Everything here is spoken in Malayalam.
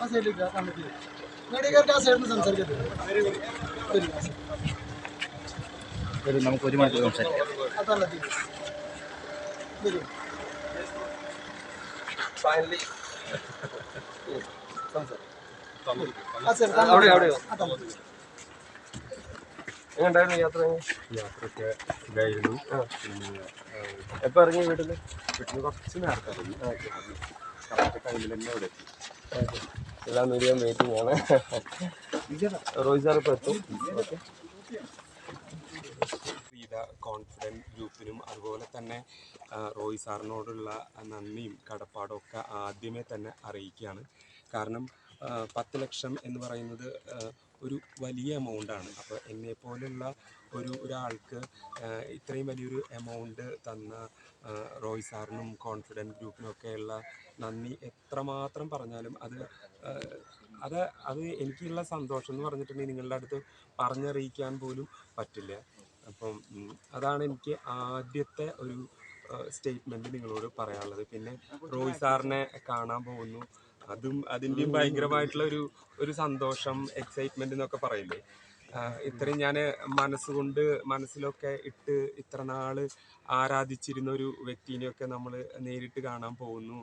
ആ സൈഡിലേക്ക് ആ കണ്ടിട്ട് മീഡിയക്കാർക്ക് ആ സൈഡിൽ നിന്ന് സംസാരിക്കത്തില്ല. നമുക്ക് ഒരു മണിക്കൂർ സംസാരിക്കാം. തള്ളത്തിൽ വരും. തള്ളത്തിൽ എങ്ങനെയുണ്ടായിരുന്നു യാത്ര? യാത്രയൊക്കെ ഇതായിരുന്നു. എപ്പോൾ എപ്പോ ഇറങ്ങി വീട്ടിൽ വീട്ടിൽ കുറച്ച് നേരത്തെ ഇറങ്ങി. കറക്റ്റ് ടൈമിൽ തന്നെ അവിടെ എത്തി. എല്ലാ മീഡിയം വെയിറ്റിംഗ് ആണ് റോഹിത് സാർ ഇപ്പോൾ എത്തും. കോൺഫിഡന്റ് ഗ്രൂപ്പിനും അതുപോലെ തന്നെ റോയ് സാറിനോടുള്ള നന്ദിയും കടപ്പാടും ഒക്കെ ആദ്യമേ തന്നെ അറിയിക്കുകയാണ്. കാരണം പത്ത് ലക്ഷം എന്ന് പറയുന്നത് ഒരു വലിയ എമൗണ്ടാണ് അപ്പോൾ എന്നെ പോലുള്ള ഒരു ഒരാൾക്ക് ഇത്രയും വലിയൊരു എമൗണ്ട് തന്ന റോയ് സാറിനും കോൺഫിഡന്റ് ഗ്രൂപ്പിനും ഒക്കെയുള്ള നന്ദി. എത്രമാത്രം പറഞ്ഞാലും അത് അത് അത് എനിക്കുള്ള സന്തോഷം എന്ന് പറഞ്ഞിട്ടുണ്ടെങ്കിൽ നിങ്ങളുടെ അടുത്ത് പറഞ്ഞറിയിക്കാൻ പോലും പറ്റില്ല. അപ്പം അതാണ് എനിക്ക് ആദ്യത്തെ ഒരു സ്റ്റേറ്റ്മെന്റ് നിങ്ങളോട് പറയാനുള്ളത്. പിന്നെ റോയ് സാറിനെ കാണാൻ പോകുന്നു. അതും അതിന്റെയും ഭയങ്കരമായിട്ടുള്ള ഒരു ഒരു സന്തോഷം എക്സൈറ്റ്മെന്റ് എന്നൊക്കെ പറയില്ലേ? ഇത്രയും ഞാൻ മനസ്സുകൊണ്ട് മനസ്സിലൊക്കെ ഇട്ട് ഇത്ര നാൾ ആരാധിച്ചിരുന്ന ഒരു വ്യക്തിനെയൊക്കെ നമ്മൾ നേരിട്ട് കാണാൻ പോകുന്നു.